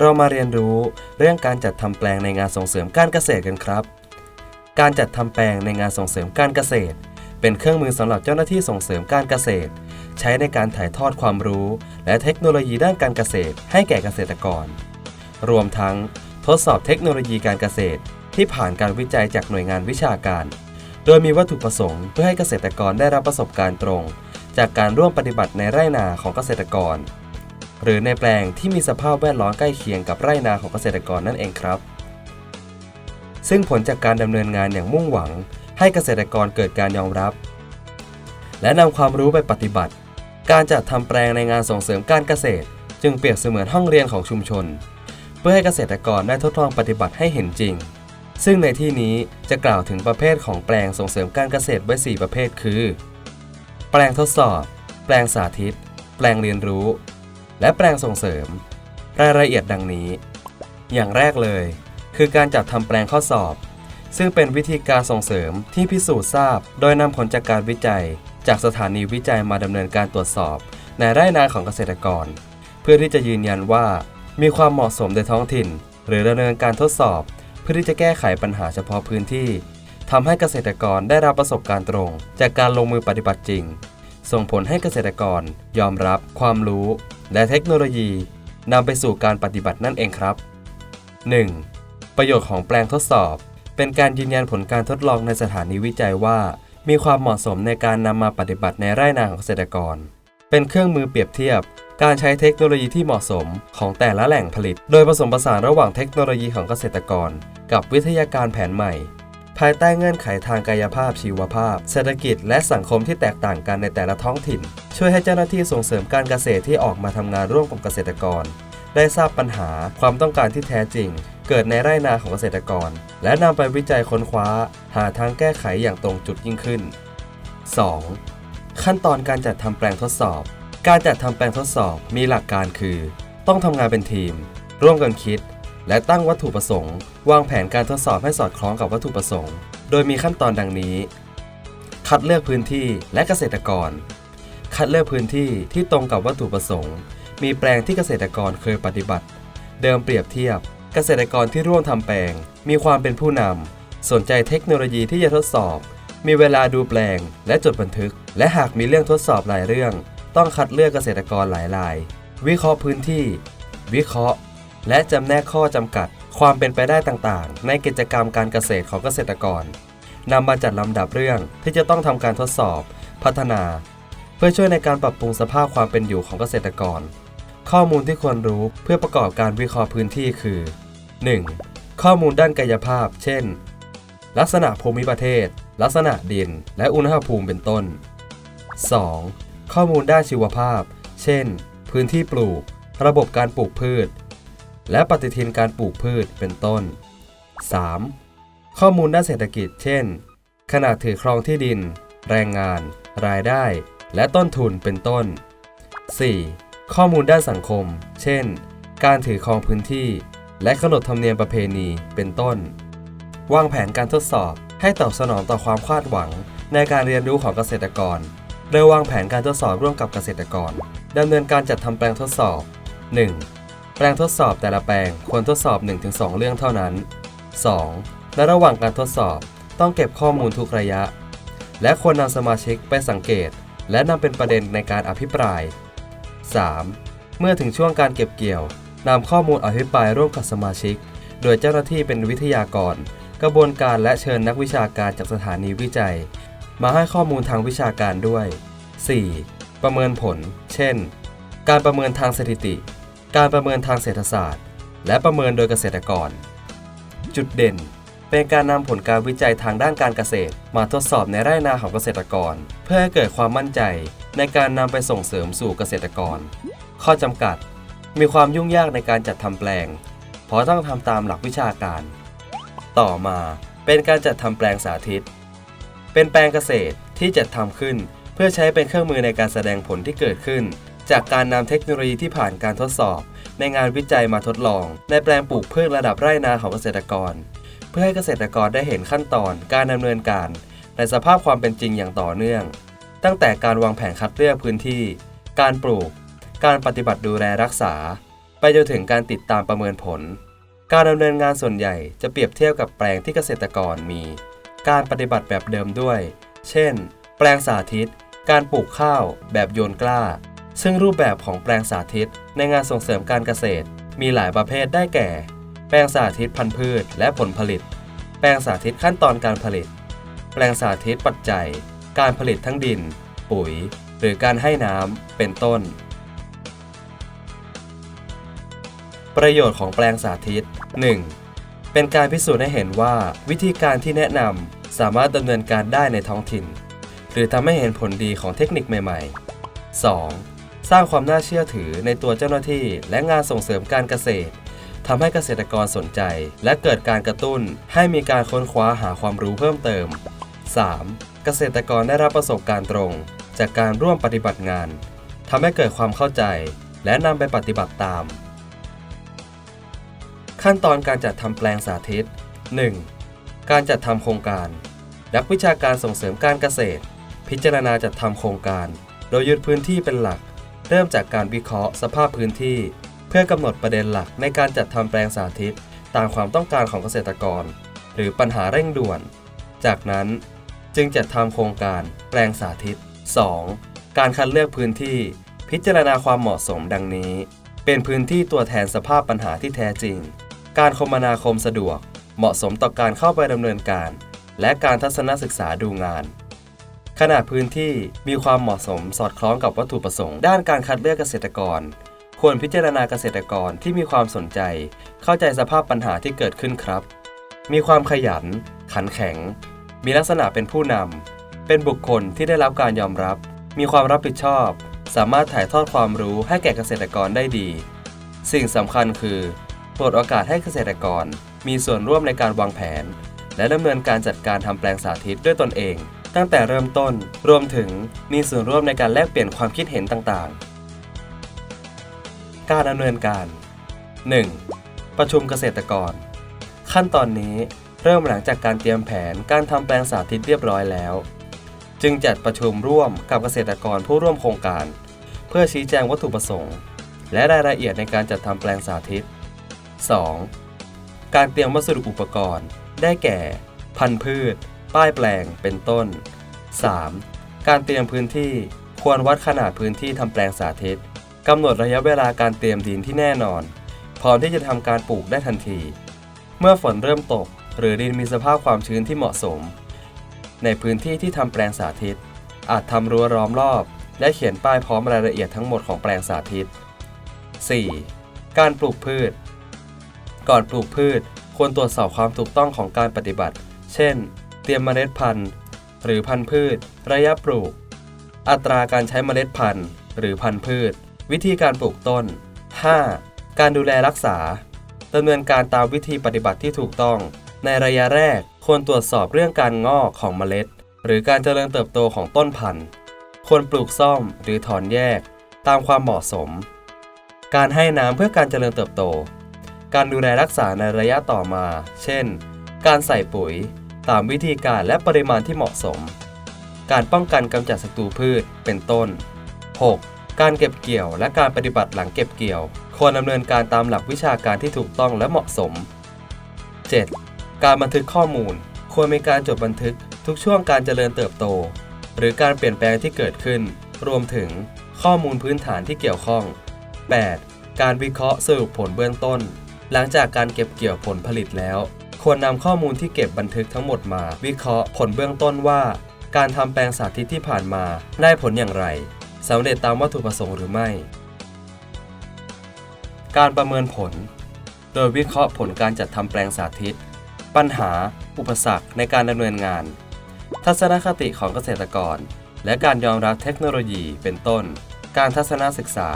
เรามาเรียนรู้เรื่องการจัดทำแปลงในงานส่งเสริมการเกษตรกันครับ การจัดทำแปลงในงานส่งเสริมการเกษตร เป็นเครื่องมือสำหรับเจ้าหน้าที่ส่งเสริมการเกษตร ใช้ในการถ่ายทอดความรู้ และเทคโนโลยีด้านการเกษตร ให้แก่เกษตรกร รวมทั้งทดสอบเทคโนโลยีการเกษตร ที่ผ่านการวิจัยจากหน่วยงานวิชาการ โดยมีวัตถุประสงค์เพื่อให้เกษตรกรได้รับประสบการณ์ตรง จากการร่วมปฏิบัติในไร่นาของเกษตรกร หรือในแปลงที่มีสภาพแวดล้อมใกล้เคียงกับไร่นาของเกษตรกรนั่นเองครับ ซึ่งผลจากการดำเนินงานอย่างมุ่งหวัง ให้เกษตรกรเกิดการยอมรับ และนำความรู้ไปปฏิบัติ การจัดทำแปลงในงานส่งเสริมการเกษตร จึงเปรียบเสมือนห้องเรียนของชุมชน เพื่อให้เกษตรกรได้ทดลองปฏิบัติให้เห็นจริง ซึ่งในที่นี้จะกล่าวถึงประเภทของแปลงส่งเสริมการเกษตรไว้ 4 ประเภท คือ แปลงทดสอบ แปลงสาธิต แปลงเรียนรู้ และแปลงส่งเสริม รายละเอียดดังนี้ อย่างแรกเลย คือการจัดทำแปลงข้อสอบ ซึ่งเป็นวิธีการส่งเสริมที่พิสูจน์ทราบ โดยนำผลจากการวิจัย จากสถานีวิจัยมาดำเนินการตรวจสอบ ในไร่นาของเกษตรกร เพื่อที่จะยืนยันว่า มีความเหมาะสมในท้องถิ่น หรือดำเนินการทดสอบ เพื่อที่จะแก้ไขปัญหาเฉพาะพื้นที่ทำให้เกษตรกรได้รับประสบการณ์ตรง จากการลงมือปฏิบัติจริง ส่งผลให้เกษตรกรยอมรับความรู้ และเทคโนโลยีนำไปสู่การปฏิบัตินั่นเองครับ 1. ประโยชน์ของแปลงทดสอบ เป็นการยืนยันผลการทดลองในสถานีวิจัยว่า มีความเหมาะสมในการนำมาปฏิบัติในไร่นาของเกษตรกร เป็นเครื่องมือเปรียบเทียบ การใช้เทคโนโลยีที่เหมาะสมของแต่ละแหล่งผลิต โดยผสมผสานระหว่างเทคโนโลยีของเกษตรกร กับวิทยาการแผนใหม่ ภายใต้เงื่อนไขทางกายภาพชีวภาพ เศรษฐกิจและสังคมที่แตกต่างกันในแต่ละท้องถิ่น ช่วยให้เจ้าหน้าที่ส่งเสริมการเกษตรที่ออกมาทำงานร่วมกับเกษตรกร ได้ทราบปัญหาความต้องการที่แท้จริง เกิดในไร่นาของเกษตรกร และนำไปวิจัยค้นคว้า หาทางแก้ไขอย่างตรงจุดยิ่งขึ้น 2. ขั้นตอนการจัดทำแปลงทดสอบ การจัดทำแปลงทดสอบมีหลักการคือ ต้องทำงานเป็นทีม ร่วมกันคิด และตั้งวัตถุประสงค์ วางแผนการทดสอบให้สอดคล้องกับวัตถุประสงค์ โดยมีขั้นตอนดังนี้ คัดเลือกพื้นที่และเกษตรกร คัดเลือกพื้นที่ที่ตรงกับวัตถุประสงค์ มีแปลงที่เกษตรกรเคยปฏิบัติ เดิมเปรียบเทียบ เกษตรกรที่ร่วมทำแปลง มีความเป็นผู้นำสนใจเทคโนโลยีที่จะทดสอบ มีเวลาดูแปลง และจดบันทึก และหากมีเรื่องทดสอบหลายเรื่อง ต้องคัดเลือกเกษตรกรหลายราย วิเคราะห์พื้นที่ วิเคราะห์ และจำแนกข้อจำกัด ความเป็นไปได้ต่างๆ ในกิจกรรมการเกษตรของเกษตรกรนำมาจัดลำดับเรื่องที่จะต้องทำการทดสอบ พัฒนา เพื่อช่วยในการปรับปรุงสภาพความเป็นอยู่ของเกษตรกร ข้อมูลที่ควรรู้เพื่อประกอบการวิเคราะห์พื้นที่คือ 1. ข้อมูลด้านกายภาพ เช่น ลักษณะภูมิประเทศ ลักษณะดิน และอุณหภูมิเป็นต้น 2. ข้อมูลด้านชีวภาพ เช่น พื้นที่ปลูก ระบบการปลูกพืช และปฏิทินการปลูกพืชเป็นต้น 3. ข้อมูลด้านเศรษฐกิจ เช่น ขนาดถือครองที่ดิน แรงงาน รายได้ และต้นทุนเป็นต้น 4. ข้อมูลด้านสังคม เช่น การถือครองพื้นที่ และขนบธรรมเนียมประเพณีเป็นต้น วางแผนการทดสอบให้ตอบสนองต่อความคาดหวังในการเรียนรู้ของเกษตรกร โดยวางแผนการทดสอบร่วมกับเกษตรกรดำเนินการจัดทำแปลงทดสอบ 1. แปลงทดสอบแต่ละแปลงควรทดสอบ 1-2 เรื่องเท่านั้น 2. และระหว่างการทดสอบต้องเก็บข้อมูลทุกระยะ และควรนำสมาชิกไปสังเกต และนำเป็นประเด็นในการอภิปราย 3. เมื่อถึงช่วงการเก็บเกี่ยวนำข้อมูลอภิปรายร่วมกับสมาชิก โดยเจ้าหน้าที่เป็นวิทยากร กระบวนการและเชิญนักวิชาการจากสถานีวิจัย มาให้ข้อมูลทางวิชาการด้วย 4. ประเมินผล เช่น การประเมินทางสถิติ การประเมินทางเศรษฐศาสตร์ และประเมินโดยเกษตรกร จุดเด่น เป็นการนำผลการวิจัยทางด้านการเกษตร มาทดสอบในไร่นาของเกษตรกร เพื่อให้เกิดความมั่นใจในการนำไปส่งเสริมสู่เกษตรกร ข้อจำกัด มีความยุ่งยากในการจัดทำแปลง เพราะต้องทำตามหลักวิชาการ ต่อมาเป็นการจัดทำแปลงสาธิต เป็นแปลงเกษตรที่จัดทำขึ้น เพื่อใช้เป็นเครื่องมือในการแสดงผลที่เกิดขึ้น จากการนำเทคโนโลยีที่ผ่านการทดสอบ ในงานวิจัยมาทดลอง ในแปลงปลูกพืชระดับไร่นาของเกษตรกร เพื่อให้เกษตรกรได้เห็นขั้นตอนการดำเนินการ ในสภาพความเป็นจริงอย่างต่อเนื่อง ตั้งแต่การวางแผนคัดเลือกพื้นที่ การปลูก การปฏิบัติดูแลรักษา ไปจนถึงการติดตามประเมินผล การดำเนินงานส่วนใหญ่จะเปรียบเทียบกับแปลงที่เกษตรกรมี การปฏิบัติแบบเดิมด้วย เช่น แปลงสาธิต การปลูกข้าว แบบโยนกล้า ซึ่งรูปแบบของแปลงสาธิตในงานส่งเสริมการเกษตร มีหลายประเภทได้แก่ แปลงสาธิตพันธุ์พืชและผลผลิต แปลงสาธิตขั้นตอนการผลิต แปลงสาธิตปัจจัย การผลิตทั้งดิน ปุ๋ย หรือการให้น้ำเป็นต้น ประโยชน์ของแปลงสาธิต 1. เป็นการพิสูจน์ให้เห็นว่าวิธีการที่แนะนำสามารถดำเนินการได้ในท้องถิ่น หรือทำให้เห็นผลดีของเทคนิคใหม่ ๆ 2. สร้างความน่าเชื่อถือในตัวเจ้าหน้าที่ และงานส่งเสริมการเกษตรทำให้เกษตรกรสนใจ และเกิดการกระตุ้นให้มีการค้นคว้าหาความรู้เพิ่มเติม 3. เกษตรกรได้รับประสบการณ์ตรง จากการร่วมปฏิบัติงานทำให้เกิดความเข้าใจ และนำไปปฏิบัติตาม ขั้นตอนการจัดทำแปลงสาธิต 1. การจัดทำโครงการ นักวิชาการส่งเสริมการเกษตร พิจารณาจัดทำโครงการ โดยยึดพื้นที่เป็นหลัก เริ่มจากการวิเคราะห์สภาพพื้นที่ เพื่อกำหนดประเด็นหลักในการจัดทำแปลงสาธิต ตามความต้องการของเกษตรกร หรือปัญหาเร่งด่วน จากนั้นจึงจัดทำโครงการแปลงสาธิต 2. การคัดเลือกพื้นที่ พิจารณาความเหมาะสมดังนี้ เป็นพื้นที่ตัวแทนสภาพปัญหาที่แท้จริง การคมนาคมสะดวก เหมาะสมต่อการเข้าไปดำเนินการ และการทัศนศึกษาดูงาน ขนาดพื้นที่มีความเหมาะสมสอดคล้องกับวัตถุประสงค์ ด้านการคัดเลือกเกษตรกร ควรพิจารณาเกษตรกรที่มีความสนใจ เข้าใจสภาพปัญหาที่เกิดขึ้นครับ มีความขยัน ขันแข็ง มีลักษณะเป็นผู้นำเป็นบุคคลที่ได้รับการยอมรับ มีความรับผิดชอบ สามารถถ่ายทอดความรู้ให้แก่เกษตรกรได้ดี สิ่งสำคัญคือเปิดโอกาสให้เกษตรกร มีส่วนร่วมในการวางแผน และดำเนินการจัดการทำแปลงสาธิตด้วยตนเอง ตั้งแต่เริ่มต้น รวมถึงมีส่วนร่วมในการแลกเปลี่ยนความคิดเห็นต่างๆ การดำเนินการ 1. ประชุมเกษตรกร ขั้นตอนนี้เริ่มหลังจากการเตรียมแผนการทำแปลงสาธิตเรียบร้อยแล้ว จึงจัดประชุมร่วมกับเกษตรกรผู้ร่วมโครงการ เพื่อชี้แจงวัตถุประสงค์ และรายละเอียดในการจัดทำแปลงสาธิต 2. การเตรียมวัสดุอุปกรณ์ ได้แก่ พันธุ์พืช ป้ายแปลงเป็นต้น 3. การเตรียมพื้นที่ควรวัดขนาดพื้นที่ทำแปลงสาธิตกำหนดระยะเวลาการเตรียมดินที่แน่นอน พร้อมที่จะทำการปลูกได้ทันที เมื่อฝนเริ่มตก หรือดินมีสภาพความชื้นที่เหมาะสม ในพื้นที่ที่ทำแปลงสาธิต อาจทำรั้วล้อมรอบ และเขียนป้ายพร้อมรายละเอียดทั้งหมดของแปลงสาธิต 4. การปลูกพืช ก่อนปลูกพืช ควรตรวจสอบความถูกต้องของการปฏิบัติ เช่น เตรียมเมล็ดพันธุ์ หรือพันธุ์พืช ระยะปลูก อัตราการใช้เมล็ดพันธุ์ หรือพันธุ์พืช วิธีการปลูกต้น 5. การดูแลรักษาดำเนินการตามวิธีปฏิบัติที่ถูกต้อง ในระยะแรกควรตรวจสอบเรื่องการงอกของเมล็ด หรือการเจริญเติบโตของต้นพันธุ์ ควรปลูกซ่อมหรือถอนแยก ตามความเหมาะสม การให้น้ำเพื่อการเจริญเติบโต การดูแลรักษาในระยะต่อมา เช่น การใส่ปุ๋ย ตามวิธีการและปริมาณที่เหมาะสม การป้องกันกำจัดศัตรูพืชเป็นต้น 6. การเก็บเกี่ยวและการปฏิบัติหลังเก็บเกี่ยว ควรดำเนินการตามหลักวิชาการที่ถูกต้องและเหมาะสม 7. การบันทึกข้อมูล ควรมีการจดบันทึกทุกช่วงการเจริญเติบโต หรือการเปลี่ยนแปลงที่เกิดขึ้น รวมถึงข้อมูลพื้นฐานที่เกี่ยวข้อง 8. การวิเคราะห์สรุปผลเบื้องต้น หลังจากการเก็บเกี่ยวผลผลิตแล้ว ควรนำข้อมูลที่เก็บบันทึกทั้งหมดมา วิเคราะห์ผลเบื้องต้นว่า การทำแปลงสาธิตที่ผ่านมาได้ผลอย่างไรสำเร็จตามวัตถุประสงค์หรือไม่ การประเมินผล โดยวิเคราะห์ผลการจัดทำแปลงสาธิต ปัญหา อุปสรรคในการดำเนินงาน ทัศนคติของเกษตรกร และการยอมรับเทคโนโลยีเป็นต้น การทัศนศึกษา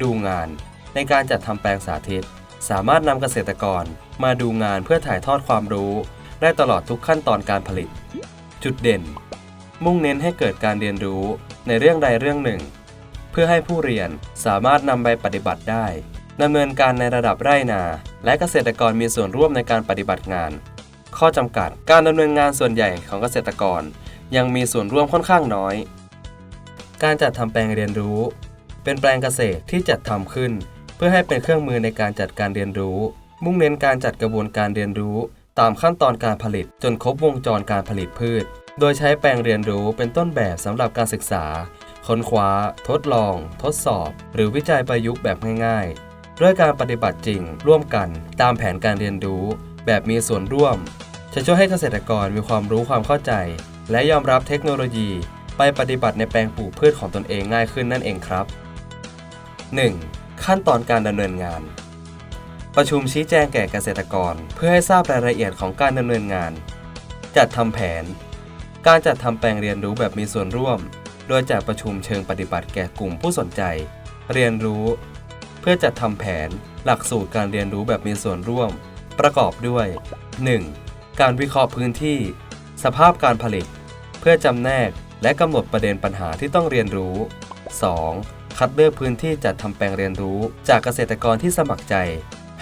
ดูงาน ในการจัดทำแปลงสาธิต สามารถนำเกษตรกรมาดูงานเพื่อถ่ายทอดความรู้ ได้ตลอดทุกขั้นตอนการผลิต จุดเด่น มุ่งเน้นให้เกิดการเรียนรู้ในเรื่องใดเรื่องหนึ่ง เพื่อให้ผู้เรียนสามารถนำไปปฏิบัติได้ดำเนินการในระดับไร่นา และเกษตรกรมีส่วนร่วมในการปฏิบัติงาน ข้อจำกัดการดำเนินงานส่วนใหญ่ของเกษตรกร ยังมีส่วนร่วมค่อนข้างน้อย การจัดทำแปลงเรียนรู้ เป็นแปลงเกษตรที่จัดทำขึ้น เพื่อให้เป็นเครื่องมือในการจัดการเรียนรู้ มุ่งเน้นการจัดกระบวนการเรียนรู้ ตามขั้นตอนการผลิตจนครบวงจรการผลิตพืช โดยใช้แปลงเรียนรู้เป็นต้นแบบสำหรับการศึกษา ค้นคว้า ทดลอง ทดสอบ หรือวิจัยประยุกต์แบบง่ายๆ ด้วยการปฏิบัติจริง ร่วมกัน ตามแผนการเรียนรู้ แบบมีส่วนร่วม จะช่วยให้เกษตรกรมีความรู้ความเข้าใจ และยอมรับเทคโนโลยีไปปฏิบัติในแปลงปลูกพืชของตนเองง่ายขึ้นนั่นเองครับ 1. ขั้นตอนการดำเนินงาน ประชุมชี้แจงแก่เกษตรกร เพื่อให้ทราบรายละเอียดของการดำเนินงาน จัดทำแผน การจัดทำแปลงเรียนรู้แบบมีส่วนร่วม โดยจัดประชุมเชิงปฏิบัติแก่กลุ่มผู้สนใจ เรียนรู้ เพื่อจัดทำแผน หลักสูตรการเรียนรู้แบบมีส่วนร่วม ประกอบด้วย 1. การวิเคราะห์พื้นที่ สภาพการผลิต เพื่อจำแนกและกำหนดประเด็นปัญหาที่ต้องเรียนรู้ 2. คัดเลือกพื้นที่จัดทำแปลงเรียนรู้ จากเกษตรกรที่สมัครใจ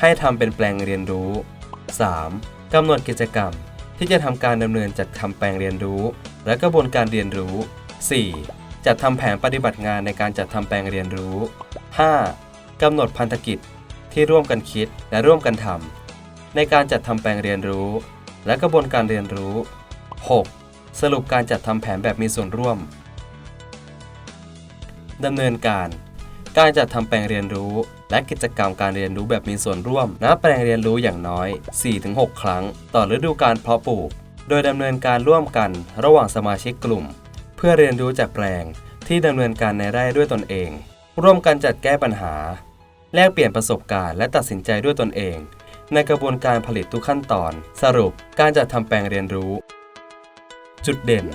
ให้ทำเป็นแปลงเรียนรู้ 3. กำหนดกิจกรรม ที่จะทำการดำเนินจัดทำแปลงเรียนรู้ และกระบวนการเรียนรู้ 4. จัดทำแผนปฏิบัติงานในการจัดทำแปลงเรียนรู้ 5. กำหนดพันธกิจที่ร่วมกันคิดและร่วมกันทำในการจัดทำแปลงเรียนรู้ และกระบวนการเรียนรู้ 6. สรุปการจัดทำแผนแบบมีส่วนร่วม ดำเนินการ การจัดทำแปลงเรียนรู้ และกิจกรรมการเรียนรู้แบบมีส่วนร่วมณแปลงเรียนรู้อย่างน้อย 4-6 ครั้ง ต่อฤดูการเพาะปลูก โดยดำเนินการร่วมกันระหว่างสมาชิกกลุ่ม เพื่อเรียนรู้จากแปลงที่ดำเนินการในไร่ด้วยตนเอง ร่วมกันจัดแก้ปัญหา แลกเปลี่ยนประสบการณ์และตัดสินใจด้วยตนเอง ในกระบวนการผลิตทุกขั้นตอน สรุปการจัดทำแปลงเรียนรู้ จุดเด่น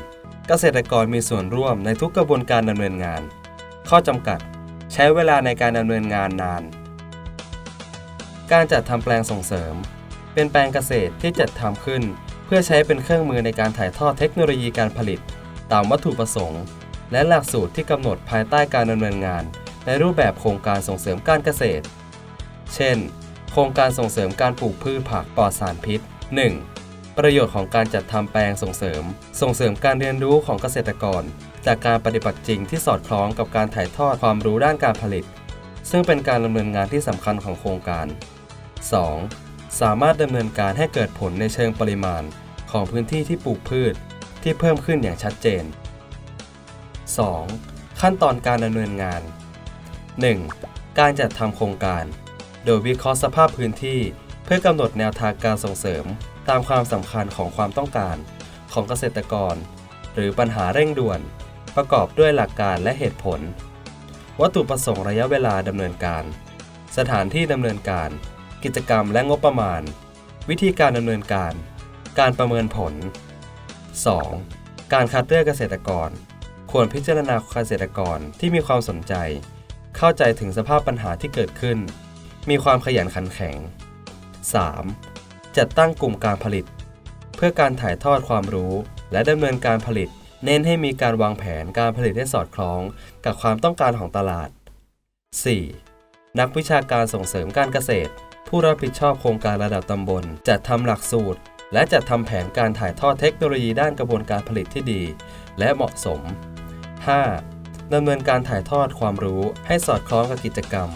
เกษตรกรมีส่วนร่วมในทุกกระบวนการดำเนินงาน ข้อจำกัด ใช้เวลาในการดำเนินงานนาน การจัดทำแปลงส่งเสริม เป็นแปลงเกษตรที่จัดทำขึ้น เพื่อใช้เป็นเครื่องมือในการถ่ายทอดเทคโนโลยีการผลิต ตามวัตถุประสงค์ และหลักสูตรที่กำหนดภายใต้การดำเนินงาน ในรูปแบบโครงการส่งเสริมการเกษตร เช่น โครงการส่งเสริมการปลูกพืชผักปลอดสารพิษ 1. ประโยชน์ของการจัดทำแปลงส่งเสริม ส่งเสริมการเรียนรู้ของเกษตรกร จากการปฏิบัติจริงที่สอดคล้องกับการถ่ายทอดความรู้ด้านการผลิต ซึ่งเป็นการดำเนินงานที่สำคัญของโครงการ 2. สามารถดำเนินการให้เกิดผลในเชิงปริมาณ ของพื้นที่ที่ปลูกพืชที่เพิ่มขึ้นอย่างชัดเจน 2. ขั้นตอนการดำเนินงาน 1. การจัดทำโครงการ โดยวิเคราะห์สภาพพื้นที่ เพื่อกำหนดแนวทางการส่งเสริม ตามความสำคัญของความต้องการ ของเกษตรกร หรือปัญหาเร่งด่วน ประกอบด้วยหลักการและเหตุผล วัตถุประสงค์ระยะเวลาดำเนินการ สถานที่ดำเนินการ กิจกรรมและงบประมาณ วิธีการดำเนินการ การประเมินผล 2. การคัดเลือกเกษตรกร ควรพิจารณาเกษตรกรที่มีความสนใจ เข้าใจถึงสภาพปัญหาที่เกิดขึ้น มีความขยันขันแข็ง 3. จัดตั้งกลุ่มการผลิต เพื่อการถ่ายทอดความรู้และดำเนินการผลิต เน้นให้มีการวางแผนการผลิตให้สอดคล้อง กับความต้องการของตลาด 4. นักวิชาการส่งเสริมการเกษตร ผู้รับผิดชอบโครงการระดับตำบล จัดทำหลักสูตร และจัดทำแผนการถ่ายทอดเทคโนโลยีด้านกระบวนการผลิตที่ดี และเหมาะสม 5. ดำเนินการถ่ายทอดความรู้ให้สอดคล้องกับกิจกรรม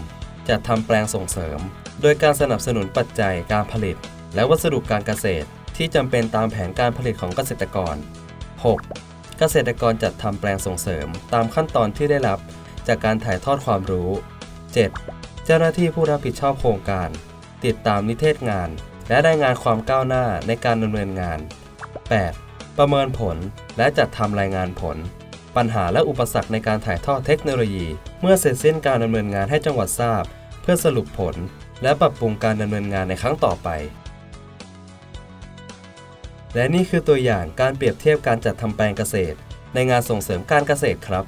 จัดทำแปลงส่งเสริม โดยการสนับสนุนปัจจัยการผลิต และวัสดุการเกษตรที่จำเป็นตามแผนการผลิตของเกษตรกร 6. เกษตรกรจัดทำแปลงส่งเสริมตามขั้นตอนที่ได้รับ จากการถ่ายทอดความรู้ 7. เจ้าหน้าที่ผู้รับผิดชอบโครงการ ติดตามนิเทศงาน และได้งานความก้าวหน้าในการดำเนินงาน 8. ประเมินผลและจัดทำรายงานผล ปัญหาและอุปสรรคในการถ่ายทอดเทคโนโลยี เมื่อเสร็จสิ้นการดำเนินงานให้จังหวัดทราบ เพื่อสรุปผล และปรับปรุงการดำเนินงานในครั้งต่อไป และนี่คือตัวอย่างการเปรียบเทียบการจัดทำแปลงเกษตร ในงานส่งเสริมการเกษตรครับ